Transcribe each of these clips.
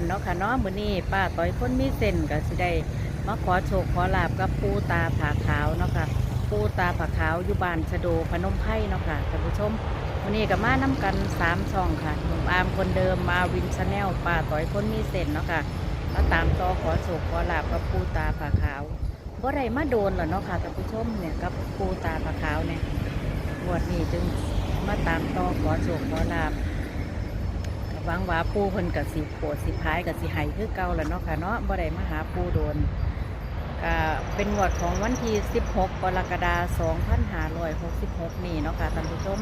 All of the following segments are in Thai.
กทุกๆท่านเนาะค่ะเนาะมื้อนี้ป้าต้อยคนมีเส้นก็สิได้มาขอโชคขอลาบกับปูตาผาขาวเนาะค่ะปูตาผาขาวอยู่บ้านชะโดพนมไพรเนาะค่ะท่านผู้ชมวันนี้ก็มาน้กันสามช่องค่ะหนุ่มอาร์มคนเดิมมาวินชาแนลป้าต้อยคนมีเส้นเนาะค่ะมาตามต่อขอโชคขอลาบกับปูตาผาขาวบ่ได้มาโดนหรอเนาะค่ะท่านผู้ชมเนี่ยกับปูตาผาขาวเนี่ยวดนี้จึงมาตามต่อขอโชคขอลาบ หวังว่าปูเพิ่นกับสิโปรดสิพายกับสิไห้คือเก่าแล้วเนาะค่ะเนาะบ่ได้มาหาปูโดนก็เป็นงวดของวันที่ 16 กรกฎาคม2566 นี่เนาะค่ะท่านผู้ชม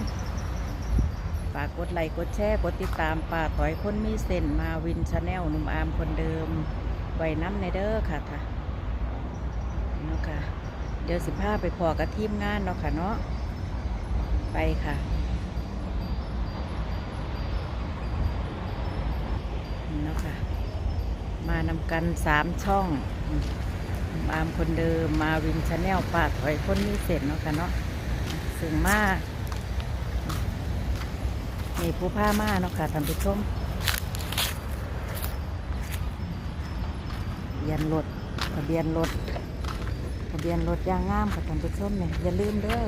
ฝากกดไลค์กดแชร์กดติดตามป่าถอยคนมีเส้นมาวินชาแนลหนุ่มอามคนเดิมไว้น้ำในเด้อค่ะท่าเนาะค่ะเดี๋ยวสิพาไปพอกับทีมงานเนาะค่ะเนาะไปค่ะ นี่เนาะค่ะ มานำกันสามช่องอืมามคนเดิมมาวินชาแนลปาดถอยคนมีเสร็จเนาะค่ะเนาะซึ่งมากนี่ผู้ผ้ามาเนาะค่ะท่านผู้ชมเบียนรถทะเบียนรถทะเบียนรถยางงามค่ะท่านผู้ชมเนี่ยอย่าลืมเด้อ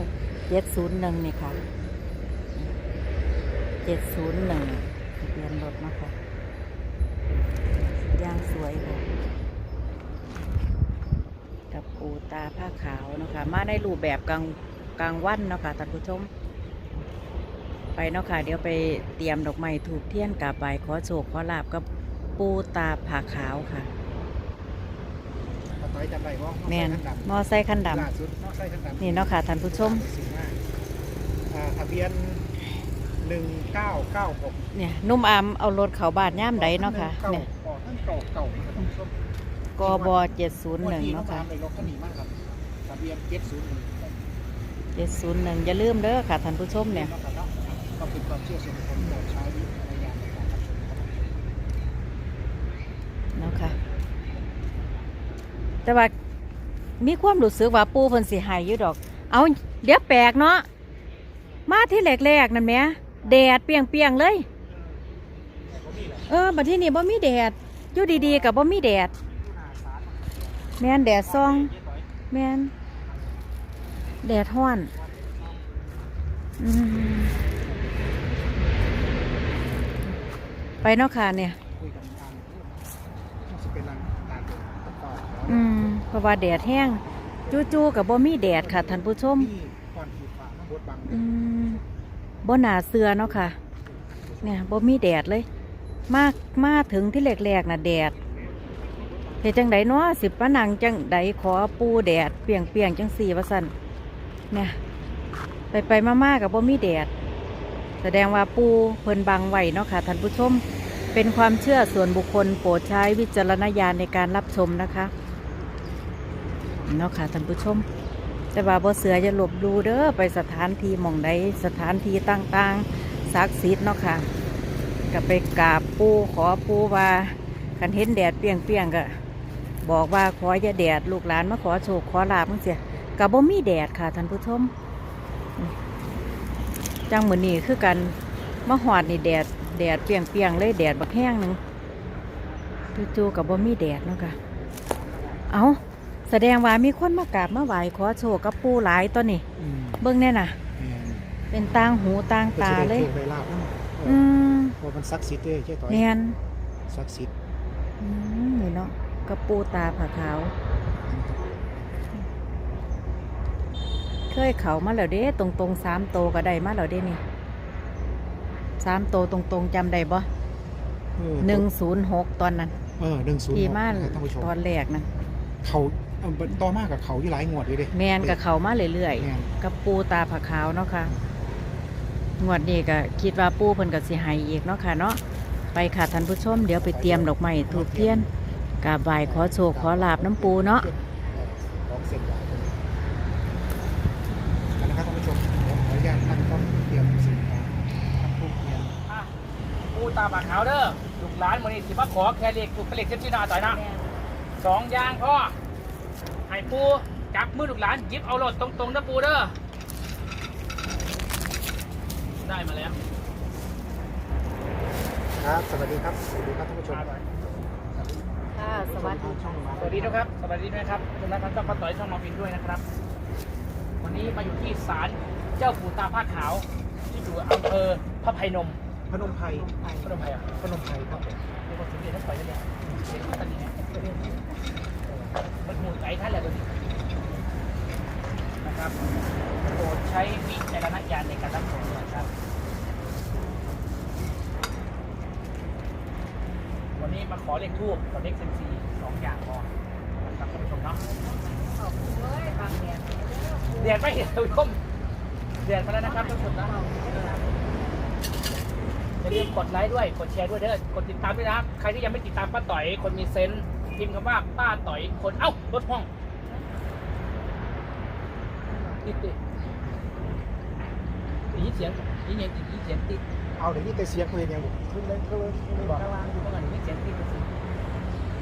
เจ็ดศูนย์หนึ่งนี่ค่ะเจ็ดศูนย์หนึ่งทะเบียนรถเนาะคะยางสวยค่ะกับปู ตาผ้าขาวเนาะคะมาในรูปแบบกลางกลางวันเนาะค่ะท่านผู้ชม ไปเนาะค่ะเดี๋ยวไปเตรียมดอกไม้ถูกเทียนกาบใบขอโชคขอลาบกับปูตาผ้าขาวค่ะป้าต้อยจำได้ว่าแมนมอไซคันดล่าสุดนอกไส้ขันดำำนี่เนาะค่ะท่านผู้ชมสูงมากอ่าทะเบียนหนึ่งเก้าเก้าหกเนี่ยนุ่มอามเอารถเขาบาดย่ามใดเนาะค่ะเก่าเนี่ยก่อท่านเก่าเก่า กบเจ็ดศูนย์หนึ่งเนาะค่ะในรถคันนี้มากครับทะเบียนเจ็ดศูนย์หนึ่งเจ็ดศูนย์หนึ่งอย่าลืมเด้อค่ะท่านผู้ชมเนี่ยก็เป็นความเชื่อส่วนบุคคลโปรดใช้วิจารณญาณในการรับชมครับเนาะค่ะแต่ว่ามีความรู้สึกว่าปูเพิ่นสิใหายอยู่ดอก เอาเดี๋ยวแปลกเนาะ มาที่แรกๆนั่นแหมแดดเปรียงๆเลย เออบัดที่นี่บ่มีแดดอยู่ดีๆกับบ่มีแดด แม่นแดดซอง แม่นแดดห้อนอไปเนาะค่ะเนี่ยอืมเพราะว่าแดดแห้งจู่ๆกับบ่มีแดดค่ะท่านผู้ชมที่ก่อนขีดฝาข้างบนบังอืมบ่หนาเสือเนาะค่ะ เนี่ยบ่มีแดดเลย มากมาถึงที่แรกๆนะแดด เฮ็ดจังไดเนาะสิบปะนังจังไดขอปูแดดเปียงเปียงๆจังสี่ว่าซั่นเนี่ยไปไปๆมาๆกับบ่มีแดด แสดงว่าปูเพิ่นบังไหวเนาะค่ะท่านผู้ชมเป็นความเชื่อส่วนบุคคลโปรดใช้วิจารณญาณในการรับชมนะคะเนาะค่ะท่านผู้ชม แต่ว่าบ่เสือจะหลบดูเด้อไปสถานที่หม่องใดสถานที่ต่างๆศักดิ์สิทธิ์เนาะค่ะก็ไปกราบปูขอปูว่าคันเห็นแดดเปียงๆก็ บอกว่าขออย่าแดดลูกหลานมาขอโชคขอลาบมั้งเสียกับบ่มีแดดค่ะท่านผู้ชมอืมจังมือนี้คือกันมาหอดนี่แดดแดดเปรียงๆเลยแดดบักแห้งหนึงจู่ๆกับบ่มีแดดเนาะค่ะเอาแสดงว่ามีคนมากราบมาไหว้ขอโชคกับปูหลายตัวนี่อืมเบิ่งแน่น่ะแม่นเป็นต่างหูต่างตาเลยก็จะได้โชคได้ลาบนะอืมเพราะมันศักดิ์สิทธิ์เด้ใช่ต่อยแมนศักดิ์สิทธิ์ อืมนี่เนาะ กับปูตาผาขาว เคยเขามาแล้วเด้ตรงตรงๆสามโตวก็ได้มาแล้วเด้นี่สามโตวตรงตรงๆจำได้บ่เออหนึ่งศูนย์หกตอนนั้น เออหนึ่งศูนย์ที่มาท่านผู้ชมตอนแรกนะเขาเอ่อต่อมากกับเขาอยู่หลายงวดเลยเด้แมนกับเขามาเรื่อยแม่นๆกับปูตาผาขาวเนาะค่ะงวดนี้ก็คิดว่าปูเพิ่นก็สิให้อีกเนาะค่ะเนาะไปค่ะท่านผู้ชม เดี๋ยวไปเตรียมดอกไม้ถูกเทียน กราบไหว้ขอโชคขอลาบน้ำปูเนาะของเส้นใหญ่กันนะครับท่านผู้ชมผมขออนุญาตท่านต้องเตรียมสิ่งของท่านผู้เรียนอะปูตาปากขาวเด้อลูกหลานมือนี้สิมาขอแค่เล็กลูกเล็กเจ็บที่หน้าต่อยนะสองอย่างพ่อให้ปูจับมือลูกหลานหยิบเอารถตรงๆนะปูเด้อได้มาแล้ว ครับ สวัสดีครับ สวัสดีครับท่านผู้ชมมาหน่อย ค่ะสวัสดีช่องมาสวัสดีนะครับ สวัสดีด้วยครับคุณนัทต้องป้าต่อยช่องมาฟินด้วยนะครับ วันนี้มาอยู่ที่ศาลเจ้าปู่ตาผ้าขาว ที่อยู่อำเภอพระไพนม พนมไพรพระนมไพรอะพนมไพรครับผมเรียกว่าสมเด็จท่านปล่อยแล้วเนี่ยเด็กท่านนี้เนี่ยมันหมุนไก่ท่านแหละตัวนี้นะครับโปรดใช้วิจารณญาณในการรับชมนะครับ วันนี้มาขอเลขทูบกับเลขเซมซีสองอย่างพอนะครับท่านผู้ชมเนาะขอบคุณเลยบางแดดเดือดไม่เห็นท่านผู้ชมเดือดมาแล้วนะครับท่านผู้ชมนะอย่าลืมกดไลค์ด้วยกดแชร์ด้วยเด้อกดติดตามด้วยนะใครที่ยังไม่ติดตามป้าต่อยคนมีเซนส์พิมพ์คำว่าป้าต่อยคนเอ้ารถห้องติดติดยินเสียงได้ยินได้ยินเสียงติด เอาเดี๋ยวนี้แต่เสียงคุยเนี่ยผมขึ้นเลยขึ้นเลยขึ้นเลยบอกข้างล่างอยู่ตรงไหนได้ยินเสียงติดสิ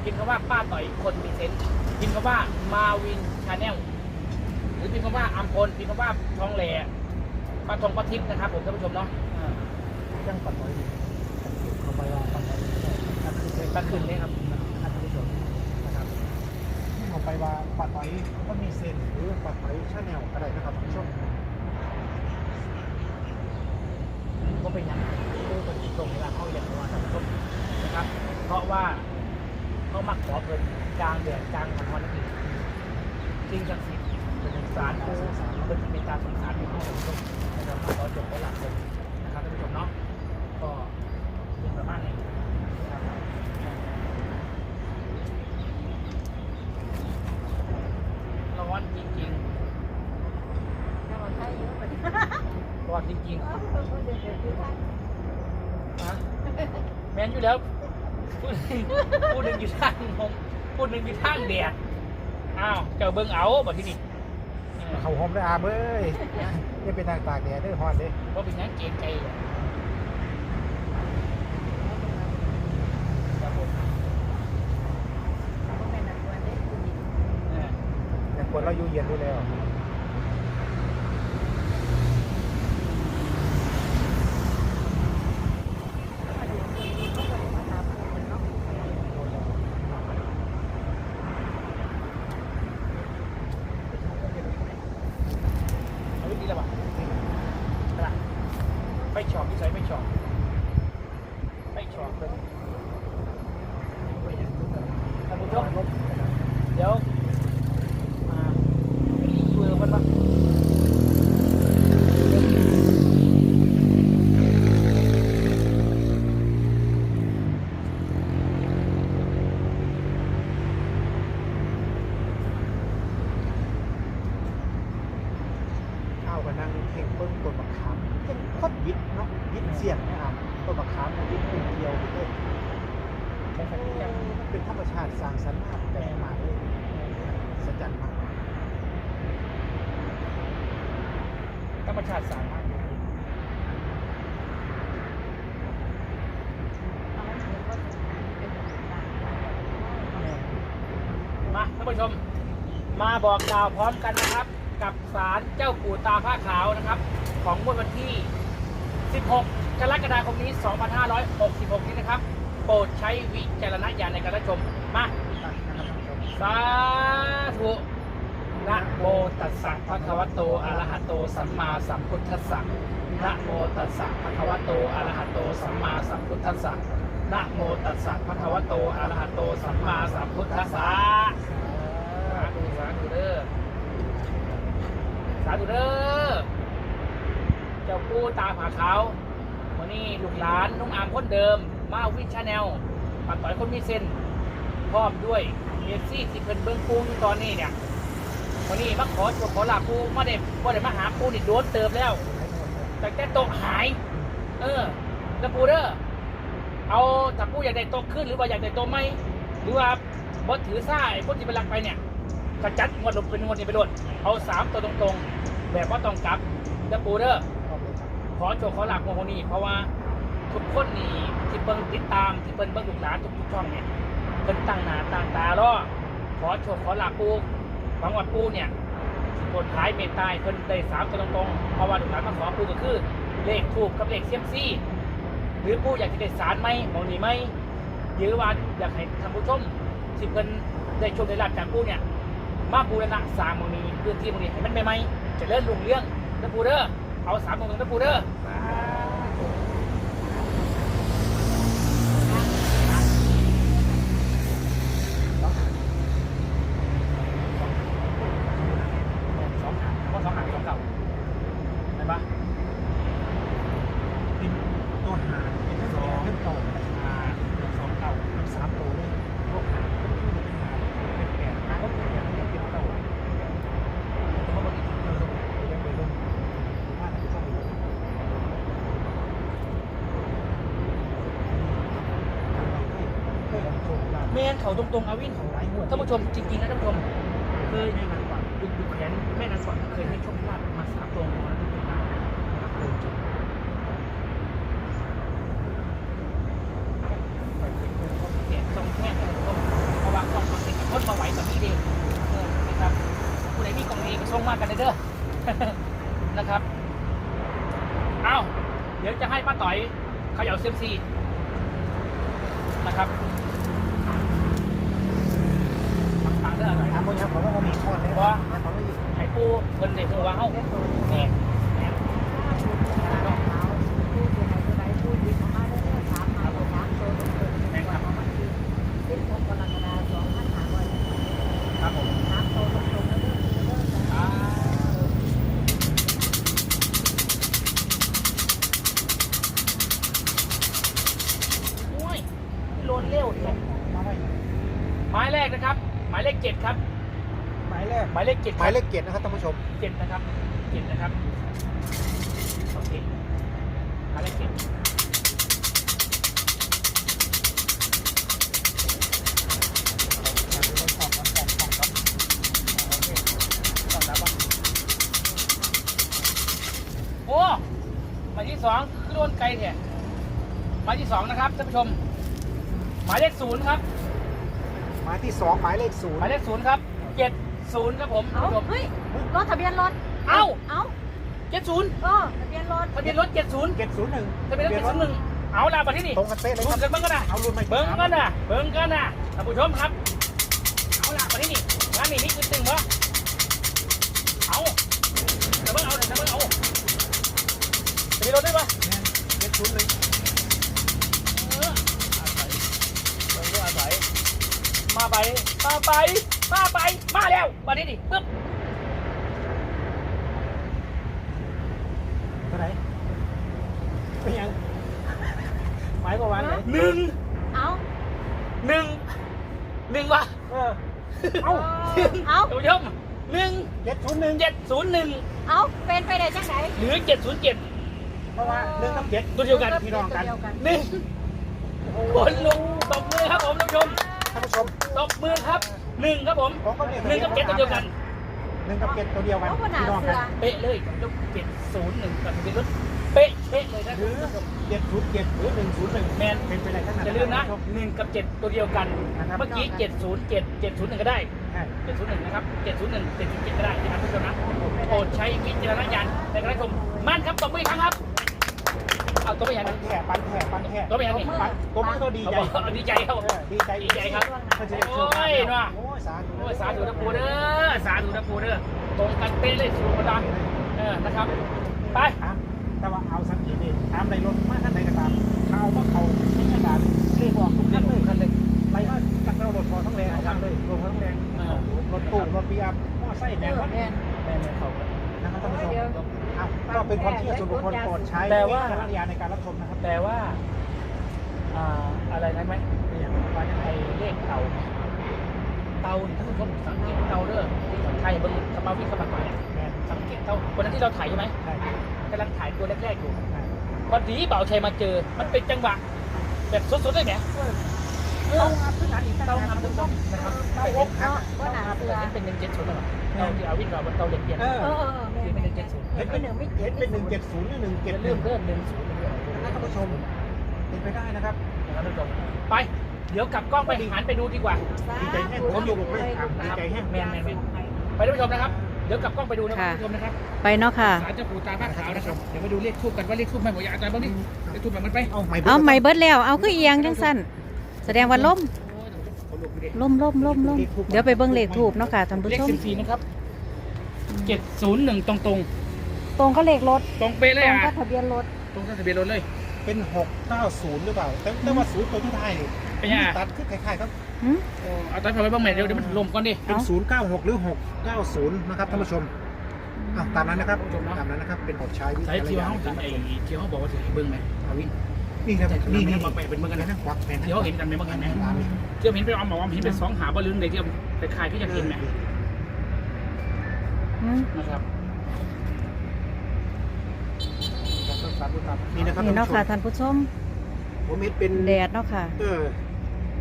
พิมพ์คำว่าป้าต่อยคนมีเซนส์พิมพ์คำว่ามาวินชาแนลหรือพิมพ์คำว่าอัมพลพิมพ์คำว่าทองแหล่ป้าทองป้าทิพย์นะครับผมท่านผู้ชมเนาะอ่ายังปัดน้อยดีเข้าไปว่าปัดน้อยครับคือเป็นปักขึ้นเลยครับท่านผู้ชมนะครับเข้าไปว่าปัดน้อยก็มีเซนหรือปัดน้อยชาแนลอะไรนะครับท่านผู้ชม ก็เป็นอย่างคือคนตรงเวลาเข้าอย่างว่าท่านผู้ชมนะครับ เพราะว่าเขามักขอเพิ่นกลางเดือนกลางฝนวันนี้จริงจังสิเป็นสารคือเป็นเป็นการสงสารของท่านผู้ชมนะครับขอจบไว้หลักเลยนะครับท่านผู้ชมเนาะก็เป็นประมาณนี้นะครับร้อนจริงๆ เราใช้เยอะไป ร้อนจริงๆ ฮะแมนอยู่แล้ว พูดพูดหนึ่งอยู่ทางผมพูดหนึ่งอยู่ทางเดียดอ้าวเจ้าเบิ้งเอาบอกที่นี่เออเขาหอมได้อาเบ้ยนี่เป็นทางตากแดดเด้อฮอนเด้ว่าเป็นหยังเกรงใจอะครับผมเออแต่คนเราอยู่เย็นด้วยแล้ว เอาวิธีละวะกระดาษ ไม่ชอบที่ใช้ไม่ชอบไม่ชอบเลยท่านผู้ชมเดี๋ยวมาช่วยกันปะ ข้าวกับนั่งเพ่งเบิ้งต้นมะขามเป็นโคตรยิดเนาะยิดเสียงนะครับต้นมะขามมันยิดเป็นเดียวไปเลย ใช้สัญญาณ เป็นธรรมชาติสร้างสรรค์มากแต่มากเลยสัจจันมาก ธรรมชาติสามารถมาท่านผู้ชม มาบอกกล่าวพร้อมกันนะครับ กับศาลเจ้าปู่ตาผ้าขาวนะครับ ของงวดวันที่ 16 กรกฎาคมนี้ 2566 นี้นะครับ โปรดใช้วิจารณญาณในการรับชม มาสาธุ นะโมตัสสะภะคะวะโตอะระหะโตสัมมาสัมพุทธัสสะนะโมตัสสะภะคะวะโตอะระหะโตสัมมาสัมพุทธัสสะนะโมตัสสะภะคะวะโตอะระหะโตสัมมาสัมพุทธัสสะสาธุสาธุเด้อสาธุเด้อเจ้าปู่ตาผาเขาวันนี้ลูกหลานนุ่งอามคนเดิม มาวิชาแนลปัดต่อยคนมีเส้นพร้อมด้วยเอฟซีที่เพิ่นเบิ่งปูอยู่ตอนนี้เนี่ย วันนี้มาขอโชว์ขอลาปูมาเด็บ่ได้มาหาปูนี่โดนเติมแล้วแต่แต่โต๊ะหาย เออแล้วปูเด้อเอาถ้าปูอยากได้โต๊ะขึ้นหรือว่าอยากได้โต๊ะไหมหรือว่าบ่ถือซ่าไอ้คนที่ไปรักไปเนี่ยกระจัดงวดลงเป็นงวดนี้ไปโดดเอาสามตัวตรงๆ แบบว่าต้องกลับแล้วปูเด้อขอโชว์ขอหลักของคนนี้เพราะว่าทุกคนนี่ที่เบิ่งติดตามที่เบิ่งเบิ่งลูกหลานทุกช่องเนี่ยเพิ่นตั้งหนาตั้งตารอขอโชว์ขอหลักปู หวังว่าปูเนี่ยสิโปรดขายเมตตาให้เพิ่นได้สามตัวตรงๆเพราะว่าลูกหลานมาขอปูก็คือ เลขถูกกับเลขเซียมซี่ หรือผู้อยากจะได้สารไหมมองนี้ไหมหรือว่าอยากให้ท่านผู้ชมสิเพิ่นได้ชมได้รับจากผู้เนี่ยมาบูรณะสางมองนี้พื้นที่มองนี้ให้มันใหม่ๆเจะเริ่มลุงเรื่องนะปูเด้อเอาสามมองนะปูเด้อ สองหางเพราะสองหางสองเก่าเห็นปะ เป็นตัวหาเป็นสองเป็นต่อ อ่าสองเก่า เป็นสามตัวเลยพวกหาเป็นคู่เป็นหาเป็นแปดหาก็เป็นแปดเป็นเก้า เพราะบางที เออยังไปลงว่าท่านผู้ชมอยู่เคยโชคลาภ เมนเขาตรงๆอาวินหลายงวดท่านผู้ชมจริงๆนะท่านผู้ชมเคยไม่นานกว่าดูดูแขนแม่นางก่อนเคยให้โชคลาภมาสามตรงมาทุกๆมาเคยจริงเนี่ยตรงแค่ท่านผู้ชมเพราะว่าต้องมาเป็นรถมาไหวแบบนี้เองเออนะครับผู้ใดมีกล่องเองก็ส่งมากันเลยเด้อนะครับเอ้าเดี๋ยวจะให้ป้าต่อยเขย่าเซยมซีนะครับ ทางเรื่องอะไรถามคนครับเขาว่ามีข้อเลยว่าเขาไม่ปูเพิ่นได้ฮู้ว่าเฮาแหน่แหน่แหน่ครับครับผมอ่าโอ้ยโลนเร็วเนี่ย มาไว้ หมายแรกนะครับ หมายเลขเจ็ดครับ หมายแรกหมายเลขเจ็ดหมายเลขเจ็ดนะครับท่านผู้ชมเจ็ดนะครับเจ็ดนะครับโอเคหมายเลขเจ็ดโอ้หมายที่สองคือโดนไกลเนี่ยหมายที่สองนะครับท่านผู้ชม หมายเลขศูนย์ครับห มายที่สองหมายเลขศูนหย์มายเลขศูนย์ครับเจ็ดศูนย์ครับผมท่านเอาผู้ชมเฮ้ยรถทะเบียนรถเอ้าเอ้าเจ็ดศูนย์เออทะเบียนรถทะเบียนรถเจ็ดศูนย์เจ็ดศูนย์หนึ่งทะเบียนรถเจ็ดศูนย์หนึ่งเอาละมาที่นี่ตรงกันเป๊ะเลยดูครับกันเบิ้งกันนะเอารุ่นใหม่เบิ้งกันนะเบิ้งกันนะท่านผู้ชมครับเอาละมาที่นี่งานนี้นี่คือตึงวะเอาแต่เบิ้งเอาแต่เบิ้งเอาทะเบียนรถได้ปะเจ็ดศูนย์หนึ่ง มาไป มาไป มาไป มาแล้วมาที่นี่ปึ๊บเท่าไหร่เป็นยังหมายกว่าวันไหนหนึ่งเอาหนึ่งหนึ่งวะเออเอ้าเอาท่านผู้ชมหนึ่งเจ็ดศูนย์หนึ่งเจ็ดศูนย์หนึ่งเอาเป็นไปได้จังไหนหรือเจ็ดศูนย์เจ็ดเพราะว่าหนึ่งกับเจ็ดตัวเดียวกันพี่น้องกันเดียวกันหนึ่งคนลุงตบมือครับผมท่านผู้ชม ท่านผู้ชมตบมือครับหนึ่งครับผมผมก็เนี่ยหนึ่งกับเจ็ดตัวเดียวกันหนึ่งกับเจ็ดตัวเดียวกันเอาขนาดพี่น้องเสืกัอนเป๊ะเลยยกเจ็ดศูนย์หนึ่งกับทะเบียนรถเป๊ะเป๊ะเลยนะหรือเจ็ดศูนย์เจ็ดหรือหนึ่งศูนย์หนึ่งแมนเป็นไปได้ขนาดอย่าลืมนะหนึ่งกับเจ็ดตัวเดียวกันเมื่อกี้เจ็ดศูนย์เจ็ดเจ็ดศูนย์หนึ่งก็ได้ใช่เจ็ดศูนย์หนึ่งนะครับเจ็ดศูนย์หนึ่งเจ็ดศูนย์เจ็ดก็ได้นะครับท่านผู้ชมนะโปรดใช้วิจารณญาณในการรับชมมั่นครับตบมืออีกครั้งครับ เอาตัวไปอย่างปันั้นนแท่ปันแท่ปันแท่ตัวไปอย่างนี้ปันตัวมือตัวดีเอาใจบอกดีใจครับเออดีใจดีใจครับมันจะได้โชคโอ้ยว่ะโอ้ยสาธุโอ้ยสาธุนะปูเด้อสาธุนะปูเด้อตรงกันเป๊ะเลยสูงกระดาเออนะครับไปถามแต่ว่าเอาสักทีนี่ถามในรถมาท่านใดก็ตามเขาว่าเขาไม่ใช่การเรียกบอกทุกท่านเลยกันเลยไรมาจากเรารถพอทั้งแรงเอาทำเลยรวมทั้งแรงเออรถตู้รถปีอัพมอไซค์แดงวัดแม่นแม่ไม่เขานะครับท่านผู้ชมอะ ก็เป็นความเชื่อส่วนบุคคลโปรดใช้แต่ว่า วิจารณญาณในการรับชมนะครับแต่ว่าอ่าอะไรนั้นไหมเป็นอย่างว่ายังไงไอ้เลขเตาเตาท่านผู้ชมสังเกตเตาเด้อใครเบิ้งสมาวิเข้ามาก่อนแมนสังเกตเตาวันนั้นที่เราถ่ายใช่ไหมใช่กำลังถ่ายตัวแรกๆอยู่ใช่พอดีเบาชัยมาเจอ มันเป็นจังหวะแบบสดๆเลยแหมเอเตาออัพขึ้นอันอีกเตาเตาทำทำท่านผู้ชมนะครับเตาอบครับว่าหนาเสือเห็นเป็นหนึ่งเจ็ดศูนย์หรอเตาที่เอาวิ่งเราบนเตาเหล็กเปลี่ยนเออเออ เออแม่ที่เป็นหนึ่งเจ็ดศูนย์เห็นเป็นหนึ่งเห็นเป็นหนึ่งเจ็ดศูนย์หรือหนึ่งเจ็ดหเริ่นึ่มงเริ่มหนึ่งศูนย์นะครับท่านผู้ชมเป็นไปได้นะครับนะครับท่านผู้ชมไป เดี๋ยวกลับกล้องไปหันไปดูดีกว่าดีใจแห้งผมอยู่กับไม่ถามดีใจแห้งแมนแมนแมนไปท่านผู้ชมนะครับคเดี๋ยวกลับกล้องไปดูนะครับค่ะท่านผู้ชมนะครับไปเนาะค่ะศาลเจ้าปู่ตาผ้าขาวนะครับเดี๋ยวมาดูเลขทูบกันว่าเลขทูบไม่หมดยาอาจารย์บ้างนี่เลขทูบแบบมันไปเอาไม่เอาไม่เบิดแล้วเอาคือเอียงจังสั้นแสดงว่าล่มโอ้ยขนลุกไปดิล่มล่มล่มล่มเดี๋ยวไปเบิ่งเลขถูกเนาะค่ะท่านผู้เลขชมสิบสี่นะครับเจ็ดศูนย์หนึ่งตรงตรง ตรงก็เลขรถๆตรงเป๊ะตเลรยงอะก็ทะเบียนรถตรงทะเบียนรถเลยเป็นหกเก้าศูนย์หรือเปล่า แต่แต่ว่าศูนย์ตัวที่ไทายนี่เป็นยังไงตัดขึ้นคล้ายๆครับหึโอ้เอาตอนพอไปบ้างไหมเดี๋ยวเดี๋ยวมันลมก่อนดิ เป็นเอ้าศูนย์เก้าหกหรือหกเก้าศูนย์นะครับท่านผู้ชมอะตามนั้นนะครับท่านผู้ชมเนาะตามนั้นนะครับ เป็นบทใช้วิสายจารเที่ณยวญาณเขาในถึการงรับไอ้ชมเที่ยวเขาบอกว่าถึงเบิ้งไหมอาวินนี่ครับนี่นี่นี่นี่บอกไปเป็นเบิ้งกันนะนะควักแม่นะเที่ยวเขาเห็นกันไหมบ้างเห็นไหมตามนี้เที่ยวเห็นไปเอาหมอเห็นเป็นสองหาบอลลึงในเที่ยวไปขายที่จะเห็นไหมหึนะครับ นี่นะครับนี่เนาะค่ะท่านท่านผู้ชมผู้ชมผมเห็นเป็นแดดเนาะค่ะเออ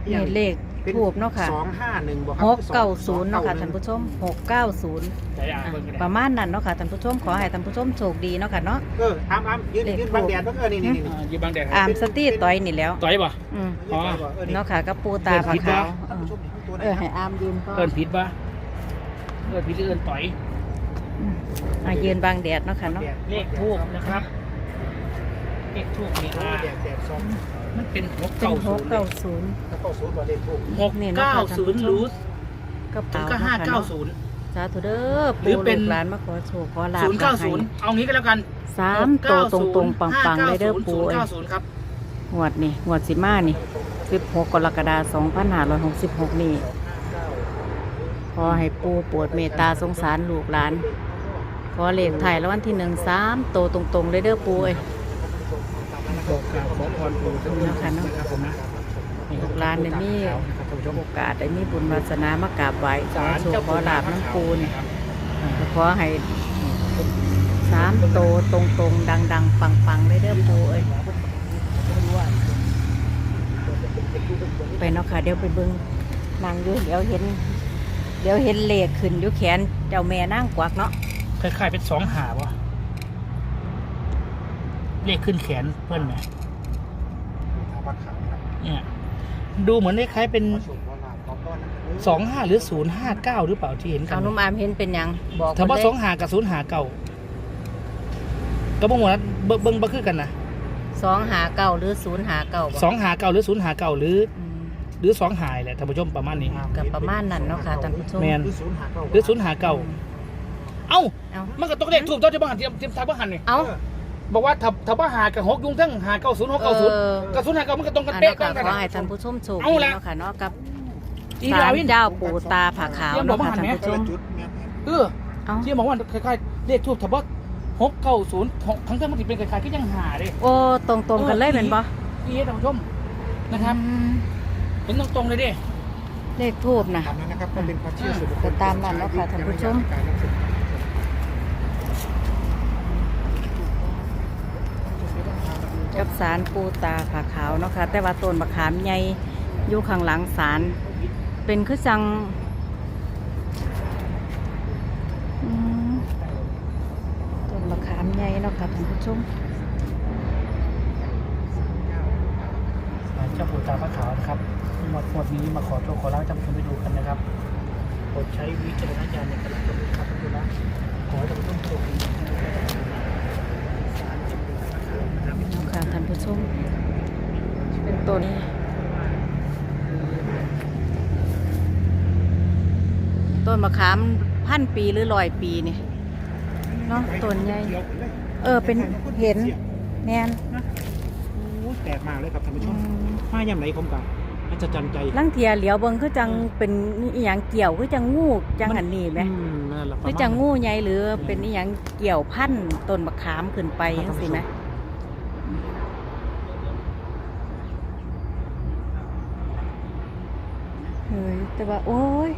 นี่เลขถูกเนาะค่ะสองห้าหนึ่งบอกครัหกเก้าศูนย์เนาะค่ะท่านผู้ชมหกเก้าศูนย์ใจอะเบิ้งกันประมาณนั้นเนาะค่ะท่านผู้ชมขอให้ท่านผู้ชมโชคดีเนาะค่ะเนาะเอออามอามยืนเลขยืนบังแดดบ้างเออนี่นี่นี่อ่าอยู่บางแดดอามสตีต่อยนี่แล้วต่อยป่ะอืมอ๋อเนาะค่ะกับปูตาผาขาวเอท่านอผู้ชมเห็นตัวไหนเออคให้รับอามยืนก็เอินผิดป่ะเอินผิดหรือเอินต่อยอืมอะยืนบางแดดเนาะค่ะเนาะแดดเลขทูบนะครับ เลขทูบนี่โอ้อะแดดแดดซองมันเป็นหกเป็นเก้าหศูกนย์เก้าศูนย์ถ้าเข้าศูนย์กว่าเลขถูกหกเก้าศูนย์รูทกระถึเป๋างก็ห้าเก้าศูนย์ สาธุเด้อหรือปู่เป็ลูนกหลานมาขอโชคขอลาบศูนย์เก้าให้ศูนย์เอางี้ก็แล้วกันสามโตวตรงตรงๆปังๆเลยเด้อปูศูนย์เอ้ยเก้าศูนย์ครับงวดนี่งวดสิมานี่สิบหกกรกฎาคมสองพันห้าร้อยหกสิบหกนี่ขอให้ปูโปวดเมตตาสงสารลูกหลาน ขอเลขไทายแล้ววันที่หนึ่งสามโตวตรงตรงๆเลยเด้อปูเอ้ย ขอกราบขอพรปู่ท่านผู้นะครับผมนะลูกหลานได้มีนะครับท่านผู้ชมโอกาสได้มีบุญวาสนามากราบไหว้ขอศาลโชคเจ้าขอปู่ลาตาบน้ำปูนี่นะครับขอให้สามโตตรงตรงๆดังๆปังๆเลยเด้อปูเอ้ยไปเนาะค่ะเดี๋ยวไปเบิ่งนางยู่เดี๋ยวเห็น เดี๋ยวเห็นเลขขึ้นยู่แขนเจ้าแม่นั่งกวักเนาะคล้ายๆเป็นสองหาวะ เลขขึ้นแขนเพื่อนไหมถามว่าขาวนะครับเนี่ยดูเหมือนคล้ายๆเป็นขอโชคขอลาบขอพรนะครับสองห้าหรือศูนย์ห้าเก้าหรือเปล่าที่เห็นกัเอาน นุ่มอามเห็นเป็นหยังบอกถ้าว่าเพิ่นสเลองหากับศูนย์หาเก่าก็บ่งว่าเบิ่งเบิ่งบ่คือกันนะสองหาเก้าหรือศูนย์หาเก้าบ่สองหาเก่าหรือศูนย์หาเก่าหรืออืมหรือสองหายแหละท่านผู้ชมประมาณนี้ กับประมาณนั้นเนาะค่ะท่านผู้ชมแม่น หรือศูนย์หาเก้าหรือศูนย์หาเก่าเอ้าเอามันก็ต้องเลขถูกต้องที่บ้านเตรียมเตรียมทายบ้านนี่เอา บอกว่าถ้าถ้าว่าหากับหกยุงทั้งหาเก้าศูนย์หกเก้าศูนย์เออกับศูนย์หาเก้ามันก็ตรงกันอันเป๊ะเนาะกัค่ะนขอนะให้ท่านผู้ชมโชคเอาดีละเนาะค่ะเนาะกับอีศาดาลวินเจ้าปู่ตาผาขาวเยี่ยมเนาะบอกว่าค่ะหันท่านไหมผู้ชมจุดแม่นเออเอาที่บอกว่าคล้ายๆเลขทูบถ้าว่าหกเก้าศูนย์ทั้งทั้งมันติเป็นคล้ายๆก็ยังหาเลยโอ้ตรงตรงๆกันเลยเป็นปะนี่ท่านผู้ชมนะครับอืมเห็นตรงๆเลยดิเลขทูบนะตามนั้นนะครับก็เป็นความเชื่อส่วนบุคคก็ลตามนั้นเนาะค่ะท่านผู้ชม กับสารปูตาผาขาวเนาะค่ะแต่ว่าต้นมะขามใหญ่อยู่ข้างหลังสารเป็นคือจังต้นมะขามใหญ่เนาะค่ะท่านผู้ชมเจ้าปูตาพระขาวนะครับหมดหมดนี้มาขอโชคขอลาบจำคุณไปดูกันนะครับโปรดใช้วิจารณญาณในการรับชมครับทุกท่านขอให้ท่านผู้ชมโชคดี เนาะ ค่ะท่านผู้ชมเป็นต้นต้นมะขามพันปีหรือร้อยปีนี่เนาะต้นใหญ่เออเป็นเห็นแมนโอ้ยแปลกมากเลยครับท่านผู้ชอืมมมาย่ำไหนผมกันอาจจะจันใจลังเทียเหลียวเบิ่งคือจังเป็นอีหยังเกี่ยวคือจังงูจังหันนี่ไหมอืมนั่นแหละคือจังงูใหญ่หรือเป็นอีหยังเกี่ยวพันต้นมะขามขึ้นไปจังสิไหมเฮ้ย แต่ว่า โอ้ย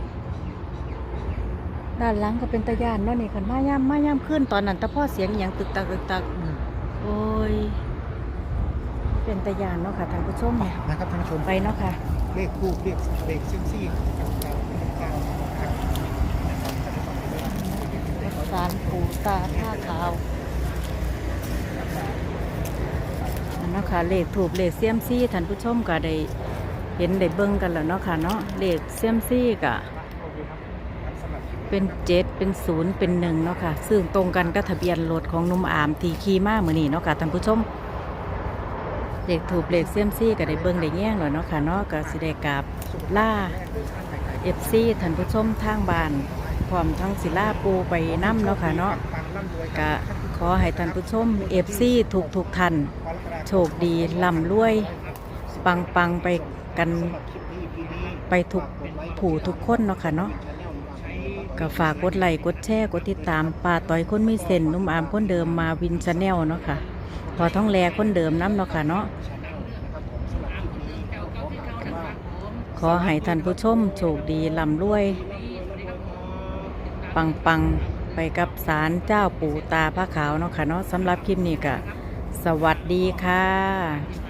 ด้านหลังก็เป็นตะยานเนาะนี่คันมาย่ำมาย่ำขึ้นตอนนั้นแต่พ่อเสียงอหย่างตึกตักตึกตักอืมโอ้ย เป็นตะยานเนาะค่ะท่านผู้ชมเนี่ยนะครับท่านผู้ชมไปเนาะค่ะเลขคู่เลขเลขเส้นซี่ต่างๆต่างๆครับสารปูตาท่าขาวอันเนาะค่ะเลขถูกเลขเซียมซี่ท่านผู้ชมก็ได้ เห็นได้เบิ่งกันแล้วเนาะค่ะเนาะเลขเซียมซี่ก็โอเคครับครับสำหรับคลิปนี้เป็นเจ็ดเป็นศูนย์เป็นหนึ่งเนาะค่ะ ซึ่งตรงกันกับทะเบียนรถของนุ่มอามที่ขี่มาเหมือนี้เนาะค่ะท่านผู้ชมเลขถูกเลขเซียมซี่ก็ได้เบิ่งได้แง่งหน่อยเนาะค่ะเนาะก็สิได้กราบล่าเอฟซีท่านผู้ชมทางบ้านพร้อมทั้งศิลาปูไปน้ำเนาะค่ะเนาะก็ขอให้ท่านผู้ชมเอฟซีทุกทุกท่านโชคดีร่ำรวย ปังปังไป กันไปทุกผู้ทุกคนเนาะค่ะเนาะก็ฝากกดไลค์กดแชร์กดติดตามป่าต่อยคนไมีเส้นนุ่มอามคนเดิมมาวินชาแนลเนาะค่ะพอท้องแลคนเดิมน้ำเนาะค่ะเนาะขอให้ท่านผู้ชมโชคดีลำรวย ปังปังไปกับสารเจ้าปู่ตาพระขาวเนาะค่ะเนาะสำหรับคลิปนี้ก็สวัสดีค่ะ